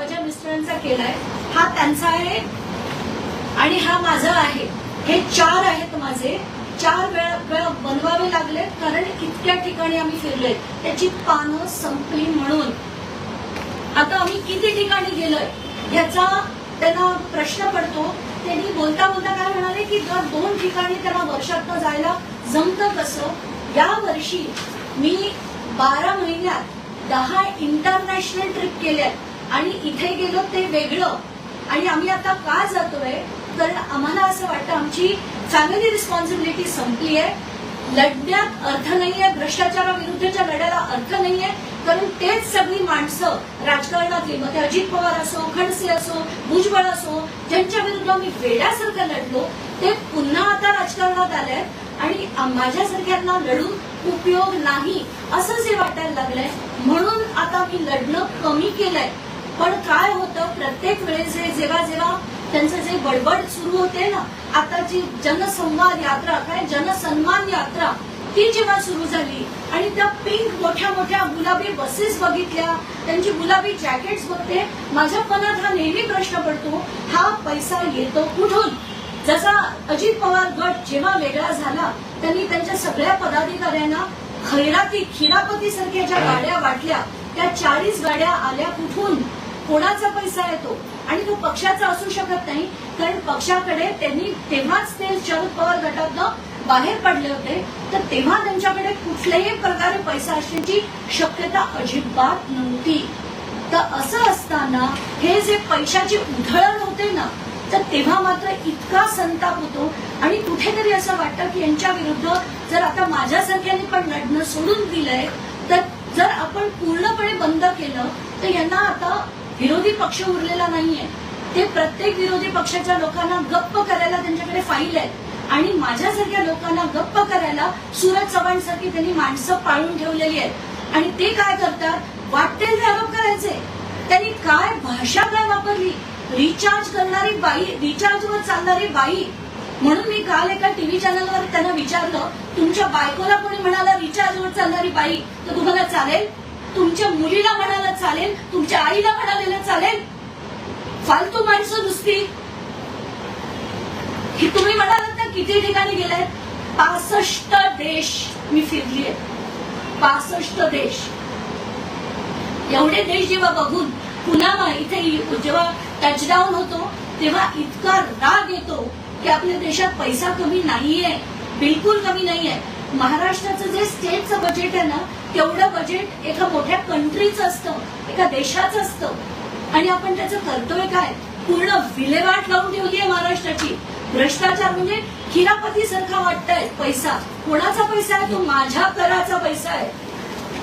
माझ्या मिस्टरांचा केलाय. हा त्यांचा आहे आणि हा माझा आहे. हे चार आहेत माझे. चार वेळा वेळा बनवावे लागले कारण इतक्या ठिकाणी आम्ही फिरलोय. त्याची पानं संपली म्हणून. आता आम्ही किती ठिकाणी गेलोय? याचा त्यांना प्रश्न पडतो. त्यांनी बोलता बोलता काय म्हणाले की जर दोन ठिकाणी त्यांना वर्षातनं जायला जमतं कसं या वर्षी मी बारा महिन्यात दहा इंटरनॅशनल ट्रिप केल्या आणि इथे गेलो ते वेगळं. आणि आम्ही आता का जातोय? कारण आम्हाला असं वाटतं आमची फॅमिली रिस्पॉन्सिबिलिटी संपली आहे. लढण्यात अर्थ नाहीये भ्रष्टाचाराविरुद्धच्या लढ्याला अर्थ नाहीये. कारण तेच सगळी माणसं राजकारणातली मग ते अजित पवार असो खडसे असो भुजबळ असो ज्यांच्या विरुद्ध मी वेड्यासारखं लढलो ते पुन्हा आता राजकारणात आले आणि माझ्यासारख्यांना लढून उपयोग नाही असं जे वाटायला लागलंय. म्हणून आता मी लढणं कमी केलंय. पण काय होतं प्रत्येक वेळेस जे- जेव्हा जेव्हा त्यांचं जे बडबड सुरू होते ना आताची जनसंवाद यात्रा काय जनसन्मान यात्रा ती जेव्हा सुरू झाली आणि त्या पिंक मोठ्या मोठ्या गुलाबी बसेस बघितल्या त्यांची गुलाबी जॅकेट्स बघते माझ्या मनात हा नेहमी प्रश्न पडतो हा पैसा येतो कुठून? जसा अजित पवार गट जेव्हा वेगळा झाला त्यांनी त्यांच्या सगळ्या पदाधिकाऱ्यांना खैराती खिरापती सारख्या ज्या गाड्या वाटल्या त्या चाळीस गाड्या आल्या कुठून? कोणाचा पैसा येतो आणि तो पक्षाचा असू शकत नाही कारण पक्षाकडे त्यांनी तेव्हाच ते शरद पवार गटातनं बाहेर पडले होते तर तेव्हा त्यांच्याकडे कुठल्याही प्रकारे पैसा असण्याची शक्यता अजिबात नव्हती. तर असं असताना हे जे पैशाची उधळण होते ना तर तेव्हा मात्र इतका संताप होतो. आणि कुठेतरी असं वाटतं की यांच्या विरुद्ध जर आता माझ्यासारख्याने पण लढणं सोडून दिलंय तर जर आपण पूर्णपणे बंद केलं तर यांना आता विरोधी पक्ष उरलेला नाहीये. ते प्रत्येक विरोधी पक्षाच्या लोकांना गप्प करायला त्यांच्याकडे फाईल आहेत. आणि माझ्यासारख्या लोकांना गप्प करायला सूरज चव्हाण सारखी त्यांनी माणसं पाळून ठेवलेली आहेत. आणि ते काय करतात? वाटेल ते आरोप करायचे. त्यांनी काय भाषा काय वापरली? रिचार्ज करणारी बाई रिचार्जवर चालणारी बाई. म्हणून मी काल एका टीव्ही चॅनलवर त्यांना विचारलं तुमच्या बायकोला कोणी म्हणाला रिचार्जवर चालणारी बाई तर तुम्हाला चालेल? तुमच्या मुलीला म्हणायला चालेल? तुमच्या आईला म्हणालेलं फालतू माणसं नुसती. की तुम्ही म्हणालात ना किती ठिकाणी गेलाय पासष्ट देश मी फिरलीये. पासष्ट देश. एवढे देश जेव्हा बघून पुन्हा इथे जेव्हा टचडाऊन होतो तेव्हा इतका राग येतो की आपल्या देशात पैसा कमी नाहीये बिलकुल कमी नाहीये. महाराष्ट्राचं जे स्टेटचं बजेट आहे ना तेवढं बजेट एका मोठ्या कंट्रीचं असतं एका देशाचं असतं. आणि आपण त्याचं करतोय काय? पूर्ण विल्हेवाट लावून ठेवली आहे महाराष्ट्राची. भ्रष्टाचार म्हणजे खिरापती सारखा वाटतंय. पैसा. कोणाचा पैसा आहे? तो माझ्या कराचा पैसा आहे.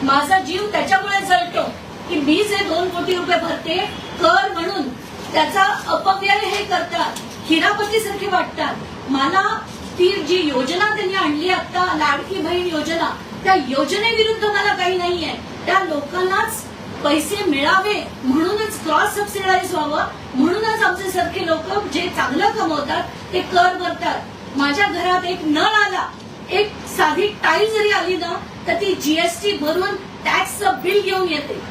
माझा जीव त्याच्यामुळे जळतो की मी जे दोन कोटी रुपये भरते कर म्हणून त्याचा अपव्यय हे करतात. खिरापती सारखे वाटतात. मला ती जी योजना त्यांनी आणली आता लाडकी बहीण योजना त्या योजनेविरुद्ध मला काही नाहीये. त्या लोकांनाच पैसे मिळावे म्हणूनच क्रॉस सबसिडाईज व्हावं. म्हणूनच आमचे सारखे लोक जे चांगलं कमवतात ते कर भरतात. माझ्या घरात एक नळ आला. एक साधी टाईल जरी आली ना तर ती जीएसटी भरून टॅक्सचं बिल घेऊन येते.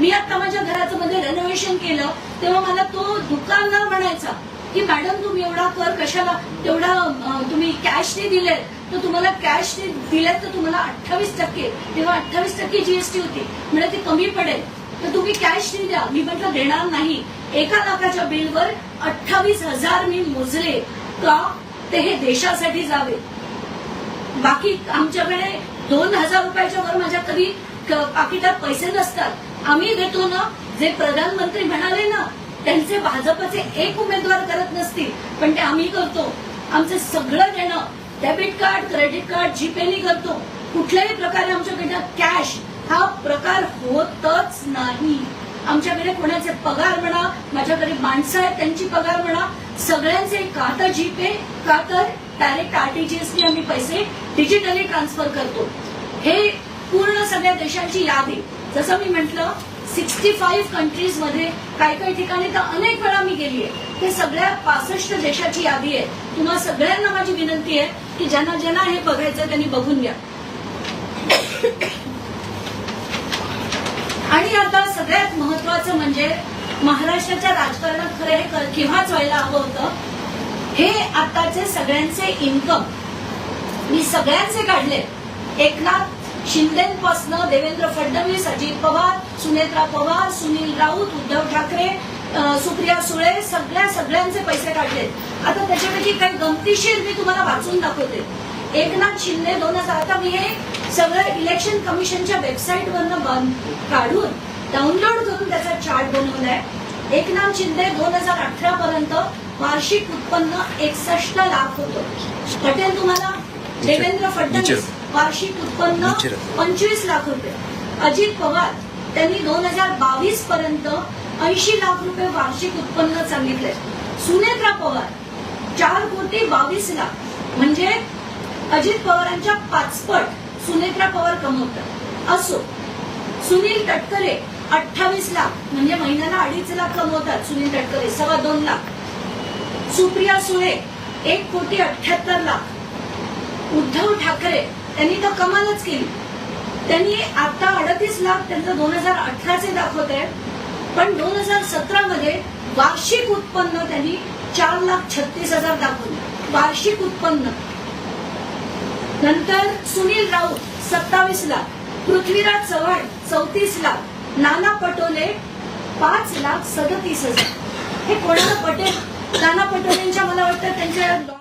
मी आता माझ्या घराचं मध्ये रेनोव्हेशन केलं तेव्हा मला तो दुकानदार म्हणायचा की मॅडम तुम्ही एवढा कर कशाला तेवढा तुम्ही कॅशने दिले. तर तुम्हाला कॅश दिलेत तर तुम्हाला अठ्ठावीस टक्के. तेव्हा अठ्ठावीस टक्के जीएसटी होती. म्हणजे ती कमी पडेल. तर तुम्ही कॅशने द्या. मी म्हटलं देणार नाही. एका लाखाच्या बिलवर अठ्ठावीस हजार मी मोजले का ते हे देशासाठी जावे. बाकी आमच्याकडे दोन हजार रुपयाच्या वर माझ्या कधी पाकिटात पैसे नसतात. आम्ही देतो ना. जे प्रधानमंत्री म्हणाले ना त्यांचे भाजपचे एक उमेदवार करत नसतील पण ते आम्ही करतो. आमचं सगळं देणं डेबिट कार्ड क्रेडिट कार्ड जीपेनी करतो. कुठल्याही प्रकारे आमच्याकडनं कॅश हा प्रकार होतच नाही. आमच्याकडे कोणाचे पगार म्हणा माझ्याकडे माणसं आहेत त्यांची पगार म्हणा सगळ्यांचे का तर जीपे का तर डायरेक्ट आरटीजीएसने आम्ही पैसे डिजिटली ट्रान्सफर करतो. हे पूर्ण सगळ्या देशांची यादी. जसं मी म्हंटल सिक्स्टी फाईव्ह कंट्रीजमध्ये काही काही ठिकाणी तर अनेक वेळा मी गेली आहे. ते सगळ्या पासष्ट देशाची यादी आहे. तुम्हा सगळ्यांना माझी विनंती आहे की ज्यांना ज्यांना हे बघायचं त्यांनी बघून घ्या. आणि आता सगळ्यात महत्वाचं म्हणजे महाराष्ट्राच्या राजकारणात खरं हे केव्हाच व्हायला हवं होतं? हे आताचे सगळ्यांचे इन्कम मी सगळ्यांचे काढले. एकनाथ शिंदेपासनं देवेंद्र फडणवीस अजित पवार सुनेत्रा पवार सुनील राऊत उद्धव ठाकरे सुप्रिया सुळे सगळ्या सगळ्यांचे पैसे काढले. आता त्याच्यापैकी काही गमतीशीर मी तुम्हाला वाचून दाखवते. एकनाथ शिंदे दोन हजार आता मी हे सगळं इलेक्शन कमिशनच्या वेबसाईट वरनं काढून डाउनलोड करून त्याचा चार्ट बनवलाय एकनाथ शिंदे दोन हजार अठरा पर्यंत वार्षिक उत्पन्न एकसष्ट लाख होतं. पटेल तुम्हाला? देवेंद्र फडणवीस वार्षिक उत्पन्न. पंचवीस लाख रुपये. अजित पवार त्यांनी दोन हजार बावीस पर्यंत ऐंशी लाख रुपये वार्षिक उत्पन्न सांगितले. सुनेत्रा पवार चार कोटी बावीस लाख. म्हणजे अजित पवारांच्या पाचपट सुनेत्रा पवार कमवतात. असो सुनील तटकरे अठ्ठावीस लाख. म्हणजे महिन्याला अडीच लाख कमवतात सुनील तटकरे सव्वा दोन लाख. सुप्रिया सुळे एक कोटी अठ्याहत्तर लाख. उद्धव ठाकरे त्यांनी तर कमालच केली. त्यांनी आता अडतीस लाख त्यांचं दोन हजार अठराचे दाखवत आहे पण दोन हजार सतरा मध्ये वार्षिक उत्पन्न त्यांनी चार लाख छत्तीस हजार दाखवलं. वार्षिक उत्पन्न. नंतर सुनील राऊत सत्तावीस लाख पृथ्वीराज चव्हाण चौतीस लाख नाना पटोले पाच लाख सदतीस हजार. हे कोणाला पटेल? नाना पटोलेंच्या मला वाटतं त्यांच्या